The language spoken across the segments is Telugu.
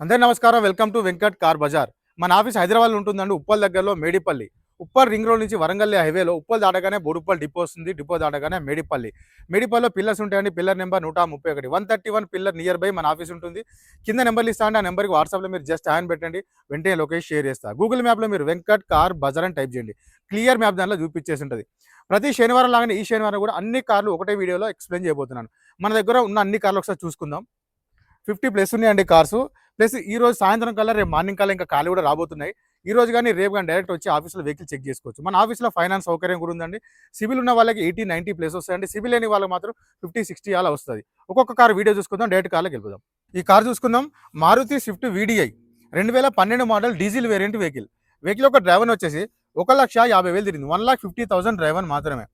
అందరికీ నమస్కారం. Welcome to Venkat car Bazaar. మన ఆఫీస్ హైదరాబాద్లో ఉంటుందండి ఉప్పల్ దగ్గరలో మేడిపల్లి. ఉప్పల్ రింగ్ రోడ్ నుంచి వరంగల్ హైవేలో ఉప్పల్ దాటగానే బోడుప్పల్ డిపో వస్తుంది. డిపో దాటగానే మేడిపల్లి. మేడిపల్లిలో పిల్లర్స్ ఉంటాయండి. పిల్లర్ నెంబర్ నూట ముప్పై ఒకటి. One thirty one pillar near by మన ఆఫీస్ ఉంటుంది. కింద నెంబర్లు ఇస్తా ఆ నెంబర్కి వాట్సాప్లో మీరు జస్ట్ హ్యాండ్ పెట్టండి. వెంటనే లొకేషన్ షేర్ చేస్తా. గూగుల్ మ్యాప్లో మీరు వెంకట్ కార్ బజార్ అని టైప్ చేయండి. క్లియర్ మ్యాప్ దాంట్లో చూపించేసి ఉంటుంది. ప్రతి శనివారం లాగానే ఈ శనివారం కూడా అన్ని కార్లు ఒకటే వీడియోలో ఎక్స్ప్లెయిన్ చేయబోతున్నాను. మన దగ్గర ఉన్న అన్ని కార్లు ఒకసారి చూసుకుందాం. ఫిఫ్టీ ప్లస్ ఉన్నాయండి కార్స్. ప్లస్ ఈ రోజు సాయంత్రం కల్లా రేపు మార్నింగ్ కల్లా ఇంకా ఖాళీ కూడా రాబోతున్నాయి. ఈ రోజు కానీ రేపు కానీ డైరెక్ట్ వచ్చి ఆఫీస్లో వెహికల్ చెక్ చేసుకోవచ్చు. మన ఆఫీస్లో ఫైనాన్స్ సౌకర్యం కూడా ఉందండి. సివిల్ ఉన్న వాళ్ళకి ఎయిటీ నైన్టీ ప్లేస్ వస్తాయండి. సివిల్ లేని వాళ్ళకి మాత్రం ఫిఫ్టీ సిక్స్టీ అలా వస్తుంది. ఒక్కొక్క కార్ వీడియో చూసుకుందాం డైరెక్ట్ కార్లోకి వెళ్ళిపోదాం. ఈ కార్ చూసుకుందాం. మారుతి స్విఫ్ట్ వీడిఐ రెండు వేల పన్నెండు model diesel variant vehicle. Vehicle ఒక డ్రైవర్ వచ్చేసి ఒక లక్ష యాభై వేలు తిరిగింది. One lakh fifty thousand driver మాత్రమే.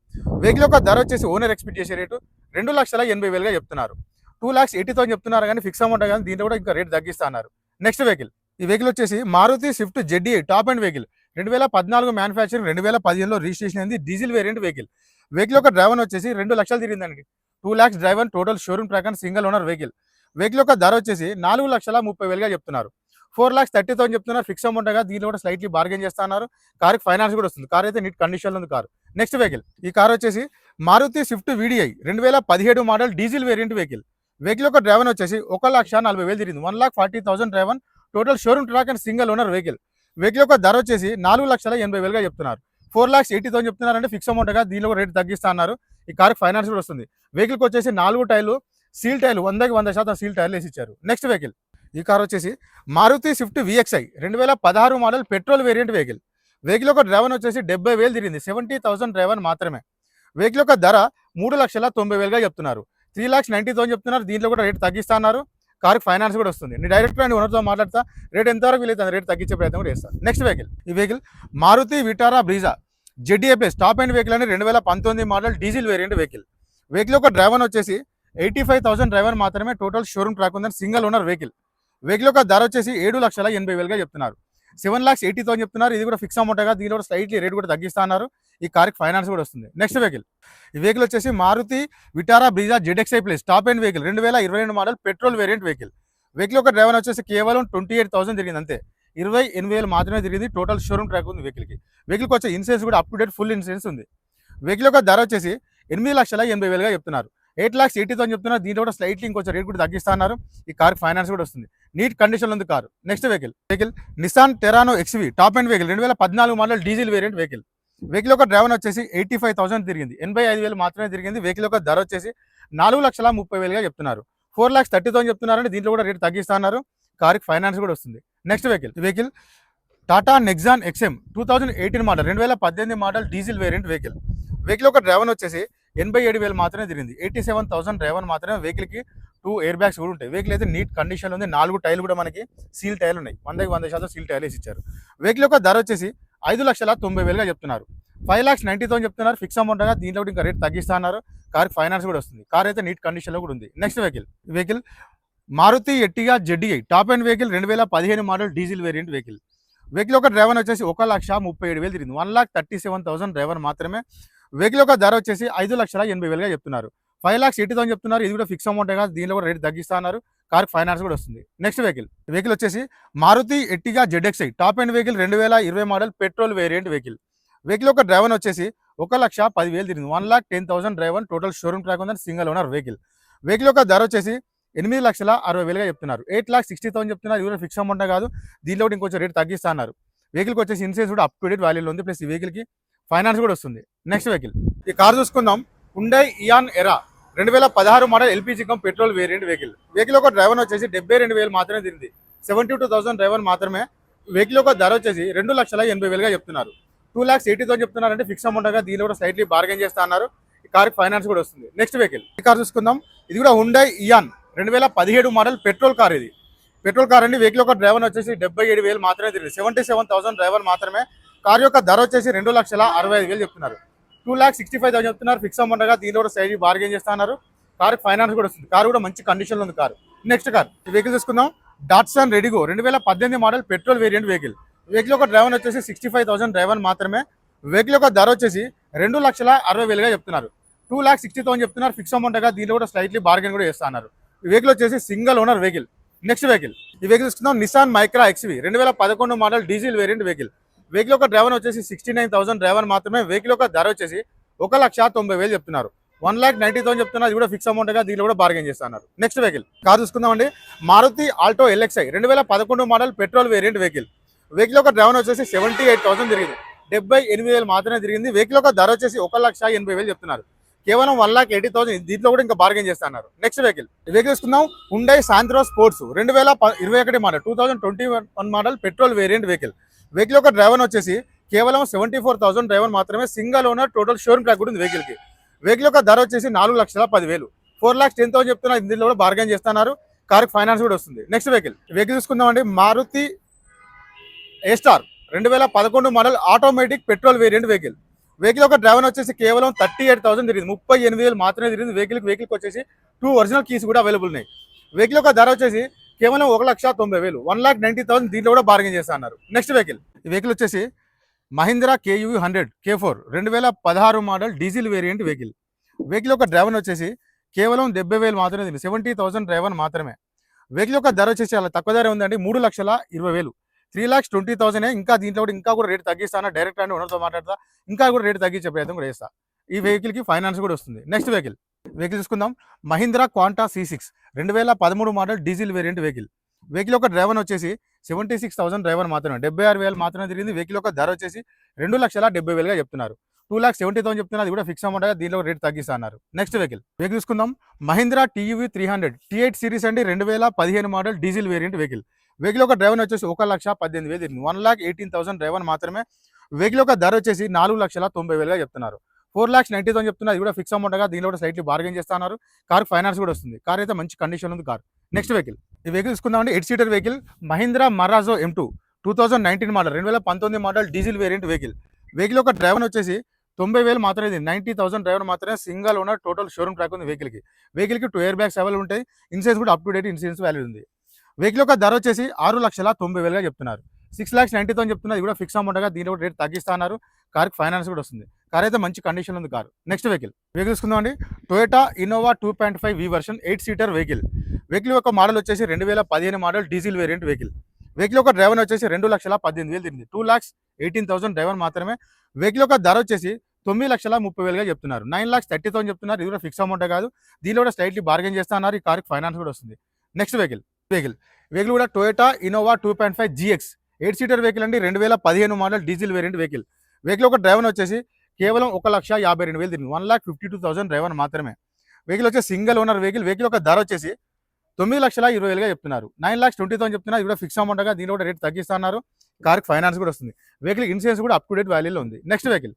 వెహికల్ యొక్క ధర వచ్చేసి ఓనర్ ఎక్స్పెక్ట్ చేసే రేటు రెండు లక్షల ఎనభై వేలుగా చెప్తున్నారు. టూ ల్యాక్స్ ఎయిటీ థౌసండ్ చెప్తున్నారు కానీ ఫిక్స్ అమౌంట్ కానీ దీంట్లో కూడా ఇంకా రేట్ తగ్గిస్తా అన్నారు. Next vehicle. ఈ వెహికల్ వచ్చేసి Maruti swift ZD top end vehicle. రెండు వేల పద్నాలుగు మ్యానుఫ్యాక్చరింగ్ రెండు వేల పదిహేనులో రిజిస్ట్రేషన్ అయింది. డీజిల్ వేరియంట్ వెహికల్ వెహికల్ యొక్క డ్రైవర్ వచ్చేసి రెండు లక్షలు తిరిగిందండి. Two lakhs driver total showroom ప్రకారం సింగిల్ ఓనర్ వెహికల్ వెహికల్ యొక్క ధర వచ్చేసి నాలుగు లక్షల ముప్పై వేలుగా చెప్తున్నారు. ఫోర్ లాక్స్ థర్టీ థౌసండ్ చెప్తున్నారు. ఫిక్స్ అమౌంట్ దీనిలో కూడా స్లైట్లీ బార్గెన్ చేస్తున్నారు కార్కి ఫైనాన్స్ కూడా వస్తుంది. కార్ అయితే నీట్ కండిషన్లో ఉంది కారు నెక్స్ట్ వెహికల్ ఈ కార్ వచ్చేసి మారుతి స్విఫ్ట్ వీడిఐ రెండు వేల పదిహేడు model diesel variant vehicle vehicle యొక్క డ్రైవర్ వచ్చేసి ఒక లక్ష నలభై వేలు తిరిగింది. One lakh forty thousand driver total showroom track end single owner vehicle. Vehicle యొక్క ధర వచ్చేసి నాలుగు లక్షల ఎనభై వేలుగా చెప్తున్నారు. ఫోర్ లాక్స్ ఎయిటీ థౌసండ్ చెప్తున్నారు అంటే ఫిక్స్ అమౌంట్గా దీనిలో రేట్ తగ్గిస్తా అన్నారు. ఈ కార్కి ఫైనాన్స్ కూడా వస్తుంది. వెహికల్కి వచ్చేసి నాలుగు టైర్లు సీల్ టైర్లు వందకి వంద శాతం సీల్ టైర్లు వేసి ఇచ్చారు. Next vehicle. ఈ కార్ వచ్చేసి మారుతి స్విఫ్ట్ విఎక్స్ఐ రెండు వేల పదహారు model petrol variant vehicle. Vehicle యొక్క డ్రైవర్ వచ్చేసి డెబ్బై వేలు తిరిగింది. సెవెంటీ థౌసండ్ డ్రైవర్ మాత్రమే. వెహికల్ యొక్క ధర మూడు లక్షల తొంభై వేలుగా చెప్తున్నారు. త్రీ ల్యాక్స్ నైంటీ థౌసండ్ చెప్తున్నారు. దీంట్లో కూడా రేట్ తగ్గిస్తా అన్నారు. కారు ఫైనాన్స్ కూడా వస్తుంది. నేను డైరెక్ట్ నేను ఓనర్తో మాట్లాడతా. రేట్ ఎంతవరకు వీలైతే రేట్ తగ్గించే ప్రయత్నం కూడా చేస్తాను నెక్స్ట్ వెహికల్ ఈ vehicle Maruti Vitara Brezza ZDA plus top end vehicle అని రెండు వేల పంతొమ్మిది model diesel variant vehicle vehicle ఒక డ్రైవర్ వచ్చేసి ఎయిటీ ఫైవ్ థౌసండ్ డ్రైవర్ మాత్రమే టోటల్ షోరూమ్ ట్రాక్ ఉందని సింగిల్ ఓనర్ వెహికల్ వెహికల్ యొక్క ధర వచ్చేసి ఏడు లక్షల ఎనభై వేలుగా చెప్తున్నారు. సెవెన్ లాక్స్ ఎయిటీ థౌసండ్ చెప్తున్నారు. ఇది కూడా ఫిక్స్ అమౌంట్గా దీనిలో కూడా స్లైట్లీ రేట్ కూడా తగ్గిస్తున్నారు ఈ కార్కి ఫైనాన్స్ కూడా వస్తుంది. నెక్స్ట్ వెహికల్ ఈ వెహికల్ వచ్చేసి Maruti Vitara Brezza I plus. Top end vehicle రెండు వేల ఇరవై రెండు model petrol variant vehicle vehicle ఒక డ్రైవర్ వచ్చేసి కేవలం ట్వంటీ ఎయిట్ థౌసండ్ తిరిగింది అంతే. ఇరవై ఎనిమిది వేలు మాత్రమే జరిగింది. టోటల్ షోరూమ్ ట్రాక్ ఉంది వెహికల్కి వెహికల్కి వచ్చే ఇన్సూరెన్స్ కూడా up to date full insurance ఉంది. వెహికల్ యొక్క ధర వచ్చేసి ఎనిమిది లక్షల ఎనభై వేలుగా చెప్తున్నారు. ఎయిట్ లాక్స్ ఎయిటీ థౌసండ్ చెప్తున్నారు దీంట్లో కూడా స్లైట్లీ ఇంకొంచెం రేట్ కూడా తగ్గిస్తున్నారు ఈ కార్ ఫైనాన్స్ కూడా వస్తుంది. నీట్ కండిషన్లో ఉంది car next vehicle vehicle Nissan Terrano XV top end vehicle రెండు వేల పద్నాలుగు model diesel variant vehicle vehicle యొక్క డ్రైవర్ వచ్చేసి ఎయిటీ ఫైవ్ థౌసండ్ తిరిగింది. ఎనభై ఐదు వేలు మాత్రమే తిరిగింది. వెహికల్ యొక్క ధర వచ్చేసి నాలుగు లక్షల ముప్పై వేలుగా చెప్తున్నారు. ఫోర్ లాక్స్ థర్టీ థౌసండ్ చెప్తున్నారంటే దీంట్లో కూడా రేట్ తగ్గిస్తున్నారు కార్కి ఫైనాన్స్ కూడా వస్తుంది. Next vehicle vehicle Tata Nexon XM two thousand eighteen model రెండు వేల పద్దెనిమిది model diesel variant vehicle vehicle ఒక డ్రైవర్ వచ్చేసి ఎనభై ఏడు వేలు మాత్రమే తిరిగింది. ఎయిటీ సెవెన్ థౌసండ్ డ్రైవర్ మాత్రమే వెహికల్కి టూ ఎయిర్ బ్యాగ్స్ కూడా ఉంటాయి. వెహికల్ అయితే నీట్ కండిషన్లో ఉంది. నాలుగు టైర్లు కూడా మనకి సీల్ టైర్లు ఉన్నాయి. వందకి వంద శాతం సీల్ టైర్లు వేసి ఇచ్చారు. వెహికల్ యొక్క ధర వచ్చేసి ఐదు లక్షల తొంభై వేలుగా చెప్తున్నారు. ఫైవ్ లాక్స్ నైంటీ థౌసండ్ చెప్తున్నారు. ఫిక్స్ అమౌంట్గా దీంట్లో ఇంకా రేట్ తగ్గిస్తున్నారు కార్ ఫైనాన్స్ కూడా వస్తుంది. కార్ అయితే నీట్ కండిషన్లో కూడా ఉంది. Next vehicle. Vehicle Maruti Ertiga ZDI top and vehicle రెండు వేల పదిహేను model diesel variant vehicle. Vehicle ఒక డ్రైవర్ వచ్చేసి ఒక లక్ష ముప్పై ఏడు వేలు తిరిగింది. One lakh thirty seven thousand driver మాత్రమే వెహికల్ యొక్క ధర వచ్చేసి ఐదు లక్షల ఎనభై వేలుగా చెప్తున్నారు. ఫైవ్ లాక్స్ ఎయిటీ థౌసండ్ చెప్తున్నారు. ఇది కూడా ఫిక్స్ అమౌంట్ కాదు. దీనిలో కూడా రేట్ తగ్గిస్తున్నారు కార్ ఫైనాన్స్ కూడా వస్తుంది. Next vehicle. వెహికల్ వచ్చేసి Maruti Ertiga ZXI. Top end vehicle రెండు వేల ఇరవై model petrol variant vehicle. Vehicle యొక్క డ్రైవర్ వచ్చేసి ఒక లక్ష పదివేలు తిరిగింది. One lakh ten thousand driver total showroom track ఉందని సింగిల్ ఓనర్ వెహికల్. వెహికల్ యొక్క ధర వచ్చేసి ఎనిమిది లక్షల అరవై వేలుగా చెప్తున్నారు. ఎయిట్ లాక్ సిక్స్టీ థౌసండ్ చెప్తున్నారు. ఇది కూడా ఫిక్స్ అమౌంట్ కాదు. దీనిలో కూడా ఇంకొంచెం రేట్ తగ్గిస్తున్నారు వెహికల్కి వచ్చేసి ఇన్సూరెన్స్ కూడా అప్ టు డేట్ వాల్యూలో ఉంది. ప్లస్ ఈ వెహికల్కి ఫైనాన్స్ కూడా వస్తుంది. నెక్స్ట్ వెహికల్ ఈ కార్ చూసుకుందాం. హుండై ఇయాన్ ఎరా రెండు వేల పదహారు model LPG cum petrol variant vehicle vehicle యొక్క డ్రైవర్ వచ్చేసి డెబ్బై రెండు వేలు మాత్రమే తిరిగింది. సెవెంటీ టూ థౌసండ్ డ్రైవర్ మాత్రమే. వెహికల్ యొక్క ధర వచ్చేసి రెండు లక్షల ఎనభై వేలుగా చెప్తున్నారు. టూ లాక్స్ ఎయిటీ థౌసండ్ చెప్తున్నారంటే ఫిక్స్ అమౌంట్గా దీనిలో కూడా స్లైట్లీ బార్గెన్ చేస్తా అన్నారు. ఈ కార్కి ఫైనాన్స్ కూడా వస్తుంది. నెక్స్ట్ వెహికల్ ఈ కార్ చూసుకుందాం. ఇది కూడా హుండై ఇయాన్ రెండు వేల పదిహేడు మోడల్ పెట్రోల్ కార్ ఇది. పెట్రోల్ కార్ అండి. వెహికల్ యొక్క డ్రైవర్ వచ్చేసి డెబ్బై ఏడు వేలు మాత్రమే తిరిగింది. సెవెంటీ సెవెన్ థౌసండ్ డ్రైవర్ మాత్రమే కార్ యొక్క ధర వచ్చేసి రెండు లక్షల అరవై ఐదు వేలు చెప్తున్నారు. Two lakh sixty five thousand చెప్తున్నారు ఫిక్స్ అమౌంట్గా దీనిలో కూడా సైడ్ బార్గెన్ చేస్తున్నారు కార్ ఫైనాన్స్ కూడా వస్తుంది. కార్ కూడా మంచి కండిషన్లో ఉంది కార్ నెక్స్ట్ కార్ ఈ వెహికల్ తీసుకుందాం. డాట్సన్ రెడిగో రెండు వేల పద్దెనిమిది model petrol variant vehicle vehicle యొక్క డ్రైవర్ వచ్చేసి సిక్స్టీ ఫైవ్ థౌసండ్ డ్రైవర్ మాత్రమే. వెహికల్ యొక్క ధర వచ్చేసి రెండు లక్షల అరవై వేలుగా చెప్తున్నారు. టూ ల్యాక్ సిక్స్టీ థౌసండ్ చెప్తున్నారు. ఫిక్స్ అమౌంట్గా దీనిలో కూడా స్లైట్లీ బార్గెన్ కూడా చేస్తున్నారు ఈ వెహికల్ వచ్చేసి single owner vehicle next vehicle ఈ వెహికల్ చూసుకుందాం నిసాన్ మైక్రా ఎక్స్వి రెండు వేల పదకొండు model diesel variant vehicle vehicle యొక్క డ్రైవర్ వచ్చేసి సిక్స్టీ నైన్ థౌసండ్ డ్రైవర్ మాత్రమే వెహికల్ యొక్క ధర వచ్చేసి ఒక లక్ష తొంభై వేలు చెప్తున్నారు. వన్ లాక్ నైన్టీ థౌసండ్ చెప్తున్నారు. అది కూడా ఫిక్స్ అమౌంట్గా దీనిలో కూడా బార్గెన్ చేస్తున్నారు నెక్స్ట్ వెహికల్ కార్ చూసుకుందామండి మారుతి ఆల్టో ఎల్ఎక్స్ఐ రెండు వేల పదకొండు model petrol variant vehicle vehicle యొక్క డ్రైవర్ వచ్చేసి సెవెంటీ ఎయిట్ థౌసండ్ తిరిగింది. డెబ్బై ఎనిమిది వేలు మాత్రమే తిరిగింది. వెహికల్ యొక్క ధర వచ్చేసి ఒక లక్ష ఎనభై వేలు చెప్తున్నారు. కేవలం వన్ లాక్ ఎయిటీ థౌసండ్ దీంట్లో కూడా ఇంకా బార్గెన్ చేస్తున్నారు నెక్స్ట్ వెహికల్ వెహికల్ చూసుకుందాం. ఉండే సాయంత్రం స్పోర్ట్స్ రెండు వేల ఇరవై ఒకటి model two thousand twenty one model petrol variant vehicle vehicle యొక్క డ్రైవర్ వచ్చేసి కేవలం సెవెంటీ ఫోర్ థౌసండ్ డ్రైవర్ మాత్రమే single owner total showroom track కూడా ఉంది వెహికల్కి వెహికల్ యొక్క ధర వచ్చేసి నాలుగు లక్షల పదివేలు. ఫోర్ లాక్స్ టెన్ థౌసండ్ చెప్తున్నా ఇందులో కూడా బార్గెన్ చేస్తున్నారు. కార్కి ఫైనాన్స్ కూడా వస్తుంది. నెక్స్ట్ వెహికల్ వెహికల్ చూసుకుందామండి మారుతి ఏ స్టార్ రెండు వేల పదకొండు model automatic petrol variant vehicle vehicle యొక్క డ్రైవర్ వచ్చేసి కేవలం థర్టీ ఎయిట్ థౌసండ్ తిరిగింది. ముప్పై ఎనిమిది వేలు మాత్రమే తిరిగింది. వెహికల్ వెహికల్కి వచ్చేసి టూ ఒరిజినల్ కీస్ కూడా అవైలబుల్ ఉన్నాయి. వెహికల్ యొక్క ధర వచ్చేసి కేవలం ఒక లక్ష తొంభై వేలు వన్ లాక్ నైన్టీ థౌసండ్ దీంట్లో కూడా బార్గెన్ చేస్తా అన్నారు. నెక్స్ట్ వెహికల్ ఈ వెహికల్ వచ్చేసి Mahindra KU hundred K four రెండు వేల పదహారు model diesel variant vehicle vehicle యొక్క డ్రైవర్ వచ్చేసి కేవలం డెబ్బై వేలు మాత్రమే తిరిగింది సెవెంటీ థౌసండ్ డ్రైవర్ మాత్రమే. వెహికల్ యొక్క ధర వచ్చేసి అలా తక్కువ ధర ఉందండి మూడు లక్షల ఇరవై వేలు. త్రీ లాక్స్ ట్వంటీ థౌసండ్ ఇంకా దీంట్లో కూడా ఇంకా కూడా రేట్ తగ్గిస్తాను డైరెక్ట్ అని ఓనర్తో మాట్లాడతా ఇంకా కూడా రేట్ తగ్గించే ప్రయత్నం కూడా చేస్తా. ఈ వెహికల్కి ఫైనాన్స్ కూడా వస్తుంది. నెక్స్ట్ వెహికల్ వెహికల్ చూసుకుందాం. మహీంద్రా క్వాంటా సి సిక్స్ రెండు వేల పదమూడు model diesel variant vehicle vehicle యొక్క డ్రైవర్ వచ్చేసి సెవెంటీ సిక్స్ థౌసండ్ డ్రైవర్ మాత్రమే. డెబ్బై ఆరు వేలు మాత్రమే తిరిగింది. వెహికల్ యొక్క ధర వచ్చేసి రెండు లక్షల డెబ్బై వేలుగా చెప్తున్నారు. టూ ల్యాక్ సెవెంటీ థౌసండ్ చెప్తున్నారు. అది కూడా ఫిక్స్ అమౌంట్ దీనిలో రేట్ తగ్గిస్తున్నారు నెక్స్ట్ వెహికల్ వెహికల్ చూసుకుందాం. Mahindra TUV three hundred T eight series అండి. రెండు వేల పదిహేను model diesel variant vehicle vehicle యొక్క డ్రైవర్ వచ్చేసి ఒక లక్ష పద్దెనిమిది వేలు తిరిగింది. One lakh eighteen thousand driver మాత్రమే. వెహికల్ యొక్క ధర వచ్చేసి నాలుగు లక్షల తొంభై వేలుగా చెప్తున్నారు. ఫోర్ లాక్స్ నైంటీ థౌసండ్ చెప్తున్నా అది కూడా ఫిక్స్ అమౌంట్గా దీనిలో కూడా స్లైట్లీ బార్గెన్ చేస్తున్నారు కార్ ఫైనాన్స్ కూడా వస్తుంది. కార్ అయితే మంచి కండిషన్ ఉంది కార్. నెక్స్ట్ వెహికల్ ఈ vehicle తీసుకుందామంటే eight seater vehicle Mahindra Marazzo M two two thousand nineteen model రెండు వేల పంతొమ్మిది model diesel variant vehicle vehicle ఒక డ్రైవర్ వచ్చేసి తొంభై వేలు మాత్రమే ఇది. నైంటీ థౌసండ్ డ్రైవర్ మాత్రమే single owner total showroom track ఉంది వెహికల్కి వెహికల్కి టూ ఇయర్ బ్యాగ్స్ అవైలబుల్ ఉంటాయి. ఇన్సూరెన్స్ కూడా up to date insurance value ఉంది. వెహికల్ యొక్క ధర వచ్చేసి ఆరు లక్షల తొంభై వేలుగా చెప్తున్నారు. సిక్స్ లాక్స్ నైంటీ థౌసండ్ చెప్తున్నారు. ఇది కూడా ఫిక్స్ అమౌంట్గా దీని కూడా రేట్ తగ్గిస్తున్నారు కార్కి ఫైనాన్స్ కూడా వస్తుంది. కార్ అయితే మంచి కండిషన్ ఉంది కారు. నెక్స్ట్ వెహికల్ వెహికల్ తీసుకుందామండి. Toyota Innova two point five V version eight seater vehicle vehicle యొక్క మోడల్ వచ్చేసి రెండు వేల పదిహేను model diesel variant vehicle vehicle యొక్క డ్రైవర్ వచ్చేసి రెండు లక్షల పద్దెనిమిది వేలు తిరిగింది. Two lakhs eighteen thousand driver మాత్రమే. వెహికల్ యొక్క ధర వచ్చేసి తొమ్మిది లక్షల ముప్పై వేలుగా చెప్తున్నారు. నైన్ లాక్స్ థర్టీ థౌసండ్ చెప్తున్నారు. ఇది కూడా ఫిక్స్ అమౌంట్ కాదు. దీనిలో కూడా స్లైట్లీ బార్గెన్ చేస్తున్నారు ఈ కార్కి ఫైనాన్స్ కూడా వస్తుంది. నెక్స్ట్ వెహికల్ వెహికల్ వెహికల్ కూడా Toyota Innova two point five GX eight seater vehicle అండి. రెండు వేల పదిహేను model diesel variant vehicle vehicle ఒక డ్రైవర్ వచ్చేసి కేవలం ఒక లక్ష యాభై రెండు వేలు తిరిగింది. One lakh fifty two thousand driver మాత్రమే. వెహికల్ వచ్చేసి సింగిల్ ఓనర్ వెహికల్ వెహికల్ ఒక ధర వచ్చేసి తొమ్మిది లక్షల ఇరవై వేలుగా చెప్తున్నారు. నైన్ లాక్స్ ట్వంటీ థౌసండ్ చెప్తున్నారు. ఇది కూడా ఫిక్స్ అమౌంట్గా దీని కూడా రేట్ తగ్గిస్తున్నారు కార్కి ఫైనాన్స్ కూడా వస్తుంది. వెహికల్ ఇన్సూరెన్స్ కూడా అప్ టు డేట్ వాల్యూలో ఉంది. నెక్స్ట్ వెహికల్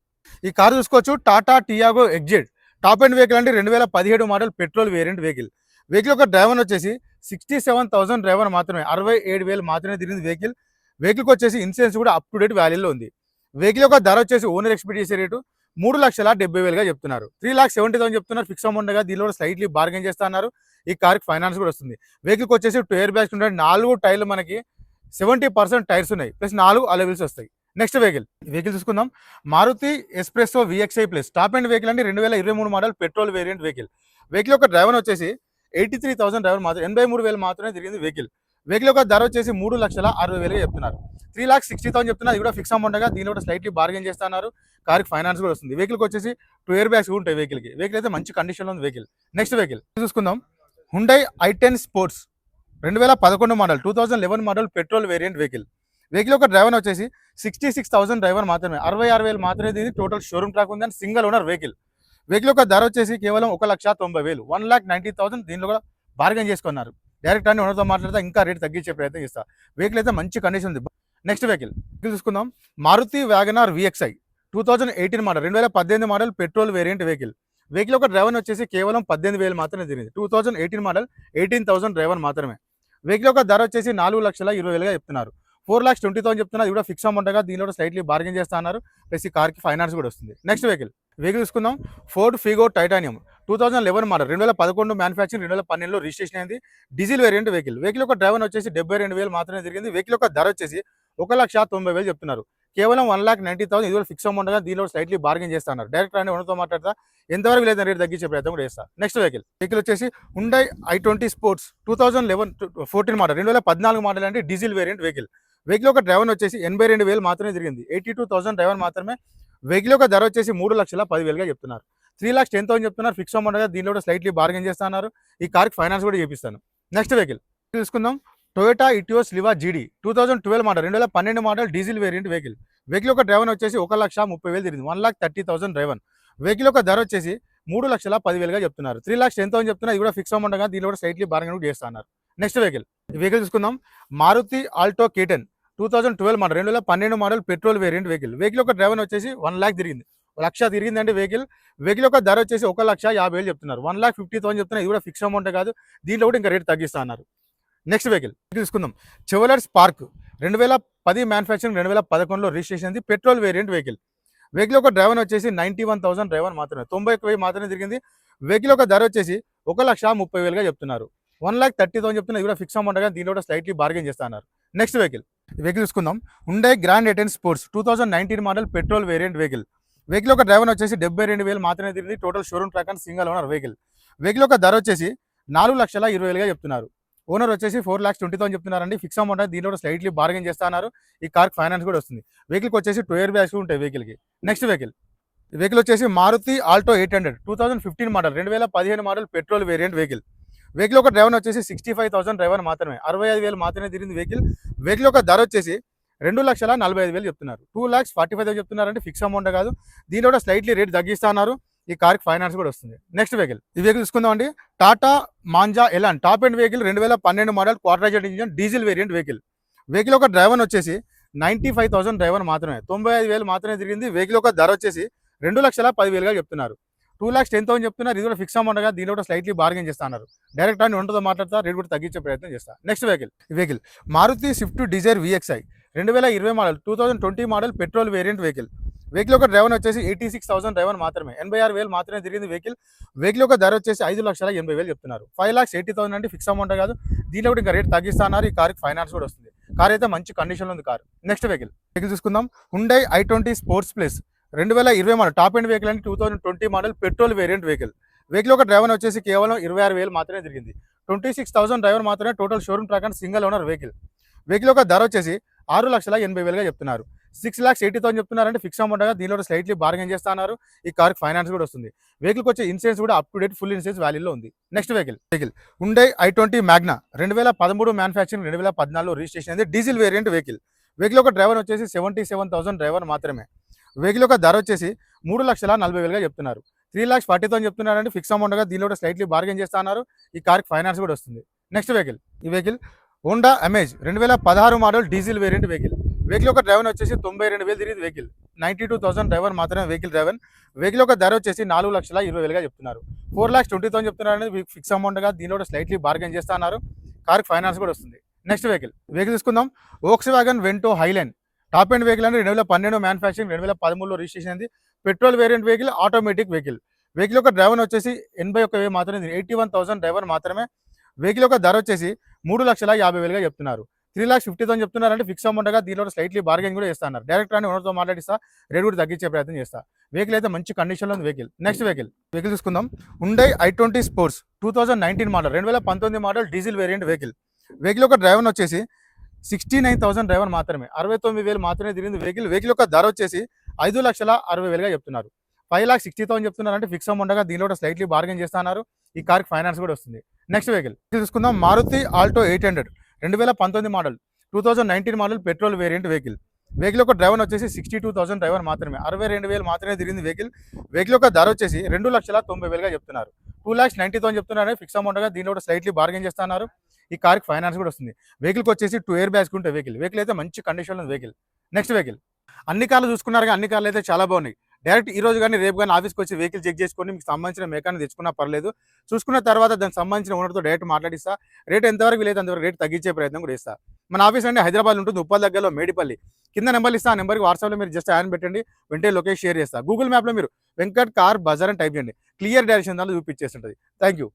ఈ కార్ చూసుకోవచ్చు. Tata Tiago XZ top end vehicle అంటే రెండు వేల పదిహేడు model petrol variant vehicle vehicle యొక్క డ్రైవర్ వచ్చేసి సిక్స్టీ సెవెన్ థౌసండ్ డ్రైవర్ మాత్రమే. అరవై ఏడు వేలు మాత్రమే తిరిగింది వెహికల్ వెహికల్కి వచ్చేసి ఇన్సూరెన్స్ కూడా అప్ టు డేట్ వాల్యూలో ఉంది. వెహికల్ యొక్క ధర వచ్చేసి ఓనర్ ఎక్స్పెక్ట్ చేసే రేటు మూడు లక్షల డెబ్బై వేలుగా చెప్తున్నారు. త్రీ లాక్ సెవెంటీ థౌసండ్ చెప్తున్నారు. ఫిక్స్ అమౌంట్ దీనిలో స్లైట్లీ బార్గెన్ చేస్తున్నారు. ఈ కార్కి ఫైనాన్స్ కూడా వస్తుంది. వెహికల్కి వచ్చేసి టూ ఇయర్ బ్యాగ్స్ ఉంటాయి. నాలుగు టైర్లు మనకి సెవెంటీ పర్సెంట్ టైర్స్ ఉన్నాయి. ప్లస్ నాలుగు అలవిల్స్ వస్తాయి. నెక్స్ట్ వెహికల్ వెహికల్ చూసుకుందాం. Maruti Spresso VXI plus top end vehicle అంటే రెండు వేల ఇరవై మూడు model petrol variant vehicle vehicle యొక్క డ్రైవర్ వచ్చేసి ఎయిటీ త్రీ థౌసండ్ డ్రైవర్ మాత్రం ఎనభై మూడు వేలు మాత్రమే తిరిగింది వెహికల్ వెహికల్ యొక్క ధర వచ్చేసి మూడు లక్షల అరవై వేలుగా చెప్తున్నారు. త్రీ లాక్స్ సిక్స్టీ థౌసండ్ చెప్తున్నారు కూడా ఫిక్స్ అమౌంట్గా దీని కూడా స్లైట్లీ బార్గెన్ చేస్తున్నారు. కార్కి ఫైనాన్స్ కూడా వస్తుంది. వెహికల్కి వచ్చేసి టూ ఇయర్ బ్యాగ్స్ ఉంటాయి వెహికల్కి వెహికల్ అయితే మంచి కండిషన్లో ఉంది వెహికల్ నెక్స్ట్ వెహికల్ చూసుకుందాం. హుండై ఐ టెన్ స్పోర్ట్స్ రెండు వేల పదకొండు model two thousand eleven model petrol variant vehicle vehicle యొక్క డ్రైవర్ వచ్చేసి సిక్స్టీ సిక్స్ థౌసండ్ డ్రైవర్ మాత్రమే. అరవై ఆరు వేలు మాత్రమే దీని టోటల్ షోరూమ్ ట్రాక్ ఉంది. And single owner vehicle vehicle యొక్క ధర వచ్చేసి కేవలం ఒక లక్ష తొంభై వేలు. వన్ లాక్ నైన్టీ థౌసండ్ దీనిలో కూడా బార్గెన్ చేసుకున్నారు. డైరెక్ట్ అని ఓనర్తో మాట్లాడితే ఇంకా రేట్ తగ్గించే ప్రయత్నం చేస్తా. వెహికల్ అయితే మంచి కండిషన్ ఉంది. నెక్స్ట్ వెహికల్ వెహికల్ చూసుకుందాం. Maruti wagon R VXI two thousand eighteen model రెండు వేల పద్దెనిమిది model petrol variant vehicle vehicle ఒక డ్రైవర్ వచ్చేసి కేవలం పద్దెనిమిది వేలు మాత్రమే తిరిగింది. Two thousand eighteen model eighteen thousand driver మాత్రమే. వెహికల్ ఒక ధర వచ్చేసి నాలుగు లక్షల ఇరవై వేలుగా చెప్తున్నారు. ఫోర్ లాక్స్ ట్వంటీ థౌసండ్ చెప్తున్నారు. ఇది కూడా ఫిక్స్ అమౌంట్గా దీనిలో స్లైట్లీ బార్గెన్ చేస్తున్నారు ప్లస్ ఈ కార్కి ఫైనాన్స్ కూడా వస్తుంది. నెక్స్ట్ వెహికల్ వెహికల్ చూసుకుందాం. Ford Figo Titanium two thousand eleven model రెండు వేల పదకొండు మ్యానుఫ్యాక్చరింగ్ రెండు వేల పన్నెండులో రిజిస్ట్రేషన్ అయింది. డీజిల్ వేరియంట్ వెహికల్ వెహికల్ యొక్క డ్రైవర్ వచ్చేసి డెబ్బై రెండు వేలు మాత్రమే జరిగింది వెహికల్ యొక్క ధర వచ్చేసి ఒక లక్ష తొంభై వేలు చెప్తున్నారు. కేవలం వన్ లాక్ నైంటీ థౌసండ్ ఇది ఫిక్స్ అమౌంట్ దీనిలో స్లైట్లీ బార్గెన్ చేస్తున్నారు. డైరెక్ట్ అని ఉన్నతో మాట్లాడతా. ఎంతవరకు లేదా రేట్ తగ్గించే ప్రయత్నం కూడా చేస్తా. నెక్స్ట్ వెహికల్ వెహికల్ వచ్చేసి Hyundai i twenty sports two thousand eleven fourteen model రెండు వేల పద్నాలుగు మోడల్ అంటే డీజిల్ వేరియంట్ వెహికల్ వెహికల్ ఒక డ్రైవర్ వచ్చేసి ఎనభై రెండు వేలు మాత్రమే జరిగింది ఎయిటీ టూ థౌసండ్ డ్రైవర్ మాత్రమే. వెహికల్ యొక్క ధర వచ్చేసి మూడు లక్షల పదివేలుగా చెప్తున్నారు. త్రీ లాక్స్ టెన్ థౌసండ్ చెప్తున్నారు. ఫిక్స్ అమౌంట్ కదా దీనిలో కూడా స్లైట్లీ బార్గెన్ చేస్తున్నారు. ఈ కార్కి ఫైనాన్స్ కూడా చేపిస్తాను. నెక్స్ట్ వెహికల్ తీసుకుందాం. Toyota Etios Liva GD two thousand twelve model రెండు వేల పన్నెండు model diesel variant vehicle vehicle యొక్క డ్రైవర్ వచ్చేసి ఒక లక్ష ముప్పై వేలు తిరిగింది. One lakh thirty thousand driver vehicle యొక్క ధర వచ్చేసి మూడు లక్షల పదివేలుగా చెప్తున్నారు. త్రీ లాక్స్ టెన్ థౌసండ్ చెప్తున్నారు. ఇది కూడా ఫిక్స్ అమౌంట్గా దీనిలో కూడా స్లైట్లీ బార్గెన్ కూడా చేస్తున్నారు. నెక్స్ట్ వెహికల్ ఈ వెహికల్ చూసుకుందాం Maruti Alto K ten two thousand twelve model రెండు వేల పన్నెండు model petrol variant vehicle vehicle యొక్క డ్రైవర్ వచ్చేసి వన్ లాక్ తిరిగింది. లక్ష తిరిగిందంటే వెహికల్. వెహికల్ యొక్క ధర వచ్చేసి ఒక లక్ష యాభై వేలు చెప్తున్నారు. వన్ లాక్ ఫిఫ్టీ థౌసండ్ చెప్తున్నారు. ఇది కూడా ఫిక్స్ అమౌంట్ కాదు. దీంట్లో కూడా ఇంకా రేట్ తగ్గిస్తా అన్నారు నెక్స్ట్ వెహికల్ తీసుకుందాం. చెవలర్స్ పార్క్ రెండు వేల పది మ్యానుఫ్యాక్చరింగ్ రెండు వేల పదకొండులో రిజిస్ట్రేషన్ అయింది. Petrol variant vehicle. వెహికల్ ఒక డ్రైవర్ వచ్చేసి నైంటీ వన్ థౌసండ్ డ్రైవర్ మాత్రమే. తొంభై ఒక్క వెయ్యి మాత్రమే తిరిగింది. వెహికల్ ఒక ధర వచ్చేసి ఒక లక్ష ముప్పై వేలుగా చెప్తున్నారు. వన్ లాక్ థర్టీ థౌసండ్ చెప్తున్నారు. ఇది కూడా ఫిక్స్ అమౌంట్ కానీ దీంట్లో కూడా స్లైట్లీ బార్గెన్ చేస్తున్నారు. Next vehicle. వెహికల్ చూసుకుందాం Hyundai grand i ten sports two thousand nineteen model petrol variant vehicle. Vehicle ఒక డ్రైవర్ వచ్చేసి డెబ్బై రెండు వేలు మాత్రమే తిరిగింది. Total showroom track and single owner vehicle vehicle ఒక ధర వచ్చేసి నాలుగు లక్షల ఇరవై వేలుగా చెప్తున్నారు. ఓనర్ వచ్చేసి ఫోర్ ల్యాక్స్ ట్వంటీ థౌసండ్ చెప్తున్నారండి. ఫిక్స్ అమౌంట్ అనేది దీంట్లో స్లైట్లీ బార్గెన్ చేస్తున్నారు ఈ కార్ ఫైనాన్స్ కూడా వస్తుంది. వెహికల్కి వచ్చేసి టూ ఇయర్ బ్యాగ్స్ ఉంటాయి వెహికల్కి నెక్స్ట్ వెహికల్ వెహికల్ వచ్చేసి Maruti Alto eight hundred two thousand fifteen model రెండు వేల పదిహేను model petrol variant vehicle vehicle ఒక డ్రైవర్ వచ్చేసి సిక్స్టీ ఫైవ్ థౌసండ్ డ్రైవర్ మాత్రమే. అరవై ఐదు వేలు మాత్రమే తిరిగింది వెహికల్ వెహికల్ యొక్క ధర వచ్చేసి రెండు లక్షల నలభై ఐదు వేలు చెప్తున్నారు. టూ ల్యాక్స్ ఫార్టీ ఫైవ్ చెప్తున్నారంటే ఫిక్స్ అమౌంట్ కాదు. దీనిలో కూడా స్లైట్లీ రేట్ తగ్గిస్తున్నారు. ఈ కార్కి ఫైనాన్స్ కూడా వస్తుంది. Next vehicle. ఈ వెహికల్ తీసుకుందామండి Tata Manza Elan. Top end vehicle రెండు వేల పన్నెండు model quadrajet engine diesel variant vehicle. Vehicle ఒక డ్రైవర్ వచ్చేసి నైంటీ ఫైవ్ థౌసండ్ డ్రైవర్ మాత్రమే. తొంభై ఐదు వేలు మాత్రమే తిరిగింది. వెహికల్ ఒక ధర వచ్చేసి రెండు లక్షల పదివేలుగా చెప్తున్నారు. టూ ల్యాక్స్ టెన్ థౌసండ్ చెప్తున్నారు ఇది కూడా ఫిక్స్ అమౌంట్గా దీనిలో కూడా స్లైట్లీ బార్గెన్ చేస్తున్నారు. డైరెక్ట్ అని ఉంటుందో మాట్లాడతా. రేట్ కూడా తగ్గించే ప్రయత్నం చేస్తా. Next vehicle. Vehicle. Maruti Swift Dzire VXI. రెండు వేల ఇరవై model two thousand twenty model petrol variant vehicle vehicle ఒక డ్రైవర్ వచ్చేసి ఎయిటీ సిక్స్ థౌసండ్ డ్రైవర్ మాత్రమే. ఎనభై ఆరు వేలు మాత్రమే తిరిగింది వెహికల్ వెహికల్ యొక్క ధర వచ్చేసి ఐదు లక్షల ఎనభై వేలు చెప్తున్నారు. ఫైవ్ లాక్స్ ఎయిటీ థౌసండ్ అంటే ఫిక్స్ అమౌంట్ కాదు. దీనిలో కూడా ఇంకా రేట్ తగ్గిస్తున్నారు. ఈ కార్కి ఫైనాన్స్ కూడా వస్తుంది. కార్ అయితే మంచి కండిషన్లో ఉంది కార్ నెక్స్ట్ వెహికల్ వెహికల్ చూసుకుందాం. Hyundai i twenty sports plus రెండు వేల ఇరవై మోడల్ టాప్ ఎండ్ వెహికల్ అంటే two thousand twenty model petrol variant vehicle vehicle ఒక డ్రైవర్ వచ్చేసి కేవలం ఇరవై ఆరు వేలు మాత్రమే తిరిగింది. ట్వంటీ సిక్స్ థౌసండ్ డ్రైవర్ మాత్రమే టోటల్ షోరూమ్ ప్రకారం సింగిల్ ఓనర్ వెహికల్ వెహికల్ యొక్క ధర వచ్చేసి ఆరు లక్షల ఎనభై వేలుగా చెప్తున్నారు. సిక్స్ లాక్స్ ఎయిటీ థౌసండ్ చెప్తున్నారంటే ఫిక్స్ అమౌంట్ కదా దీనిలో స్లైట్లీ బార్గెన్ చేస్తున్నారు. ఈ కార్కి ఫైనాన్స్ కూడా వస్తుంది. వెహికల్కి వచ్చే ఇన్సూరెన్స్ కూడా up to date full insurance వాల్యూలో ఉంది. Next vehicle vehicle Hyundai i twenty Magna రెండు వేల పదమూడు మ్యానుఫ్యాక్చరింగ్ రెండు వేల పద్నాలుగులో రిజిస్ట్రేషన్ అయింది. డీజిల్ వేరియంట్ వెహికల్ వెహికల్ ఒక డ్రైవర్ వచ్చేసి సెవెంటీ సెవెన్ థౌసండ్ డ్రైవర్ మాత్రమే. వెహికల్ ఒక ధర వచ్చేసి మూడు లక్షల నలభై వేలుగా చెప్తున్నారు. త్రీ ల్యాక్స్ ఫార్టీ థౌసండ్ చెప్తున్నారంటే ఫిక్స్ అమౌంట్ దీనిలో కూడా స్లైట్లీ బార్గెన్ చేస్తున్నారు. ఈ కార్కి ఫైనాన్స్ కూడా వస్తుంది. నెక్స్ట్ వెహికల్ ఈ వెహికల్ హోండా అమేజ్ రెండు వేల పదహారు model diesel variant vehicle. Vehicle యొక్క డ్రైవర్ వచ్చేసి తొంభై రెండు వేలు తిరిగి vehicle. Ninety two thousand driver మాత్రమే వెహికల్ డ్రైవర్. వెహికల్ యొక్క ధర వచ్చేసి నాలుగు లక్షల ఇరవై వేలుగా చెప్తున్నారు. ఫోర్ లాక్స్ ట్వంటీ థౌసండ్ చెప్తున్నారు అనేది ఫిక్స్ అమౌంట్గా దీనిలో కూడా స్లైట్లీ బార్గెన్ చేస్తున్నారు కార్కి ఫైనాన్స్ కూడా వస్తుంది. Next vehicle. వెహికల్ తీసుకుందాం. Volkswagen Vento Highline top end vehicle అంటే రెండు వేల పన్నెండు మ్యానుఫ్యాక్చరింగ్ రెండు వేల పదమూడులో రిజిస్ట్రేషన్ అయింది. Petrol variant vehicle automatic vehicle vehicle యొక్క డ్రైవర్ వచ్చేసి ఎనభై ఒక్క వేలు మాత్రమే ఎయిటీ వన్ థౌసండ్ డ్రైవర్ మాత్రమే. వెహికల్ యొక్క ధర వచ్చేసి మూడు లక్షల యాభై వేలుగా చెప్తున్నారు. త్రీ లాక్స్ ఫిఫ్టీ థౌసండ్ చెప్తున్నారంటే ఫిక్స్ అమౌంట్గా దీనిలో స్లైట్లీ బార్గెన్ కూడా చేస్తున్నారు డైరెక్ట్ అని ఓనర్తో మాట్లాడిస్తా రేట్ కూడా తగ్గించే ప్రయత్నం చేస్తా. వెహికల్ అయితే మంచి కండిషన్లో ఉంది వెహికల్ నెక్స్ట్ వెహికల్ వెహికల్ చూసుకుందాం. Hyundai i twenty sports two thousand nineteen model రెండు వేల పంతొమ్మిది model diesel variant vehicle vehicle యొక్క డ్రైవర్ వచ్చేసి సిక్స్టీ నైన్ థౌసండ్ డ్రైవర్ మాత్రమే. అరవై తొమ్మిది వేలు మాత్రమే తిరిగింది వెహికల్ వెహికల్ యొక్క ధర వచ్చేసి ఐదు లక్షల అరవై వేలుగా చెప్తున్నారు. ఫైవ్ లాక్ సిక్స్టీ థౌసండ్ చెప్తున్నారు అంటే ఫిక్స్ అమౌంట్గా దీనిలో కూడా స్లైట్లీ బార్గెన్ చేస్తున్నారు ఈ కార్కి ఫైనాన్స్ కూడా వస్తుంది. నెక్స్ట్ వెహికల్ తీసుకుందాం మారుతి ఆల్టో ఎయిట్ హండ్రెడ్. రెండు వేల పంతొమ్మిది model two thousand nineteen model petrol variant vehicle vehicle యొక్క డ్రైవర్ వచ్చేసి సిక్స్టీ టూ థౌసండ్ డ్రైవర్ మాత్రమే. అరవై రెండు వేలు మాత్రమే తిరిగింది వెహికల్ వెహికల్ యొక్క ధర వచ్చేసి రెండు లక్షల తొంభై వేలుగా చెప్తున్నారు. టూ ల్యాక్స్ నైన్టీ థౌసండ్ చెప్తున్నారు ఫిక్స్ అమౌంట్ దీనిలో కూడా స్లైట్లీ బార్గెన్ చేస్తున్నారు ఈ కార్కి ఫైనాన్స్ కూడా వస్తుంది. వెహికల్కి వచ్చేసి టూ ఇయర్ బ్యాగ్స్ ఉంటే వెహికల్ వెహికల్ అయితే మంచి కండిషన్లో వెహికల్ నెక్స్ట్ వెహికల్ అన్ని కార్లు చూసుకున్నారు కానీ అన్ని కార్లు అయితే చాలా బాగున్నాయి. డైరెక్ట్ ఈ రోజు కానీ రేపు కానీ ఆఫీస్కి వచ్చి వెహికల్ చెక్ చేసుకొని మీకు సంబంధించిన మెకానిక్ తెచ్చుకున్నా పర్లేదు. చూసుకున్న తర్వాత దానికి సంబంధించిన ఓనర్తో డైరెక్ట్ మాట్లాడిస్తా. రేట్ ఎంతవరకు లేదు అంతవరకు రేట్ తగ్గించే ప్రయత్నం కూడా ఇస్తా మన ఆఫీస్ అండి హైదరాబాద్ ఉంటుంది ఉప్పల్ దగ్గరలో మేడిపల్లి. కింద నెంబర్ ఇస్తా ఆ నెంబర్కి వాట్సాప్లో మీరు జస్ట్ యాన్ పెట్టండి. వెంటనే లొకేషన్ షేర్ చేస్తా. గూగుల్ మ్యాప్లో మీరు వెంకట్ కార్ బజార్ అని టైప్ చేయండి. క్లియర్ డైరెక్షన్ దాంట్లో చూపించేస్తుంటుంది థ్యాంక్ యూ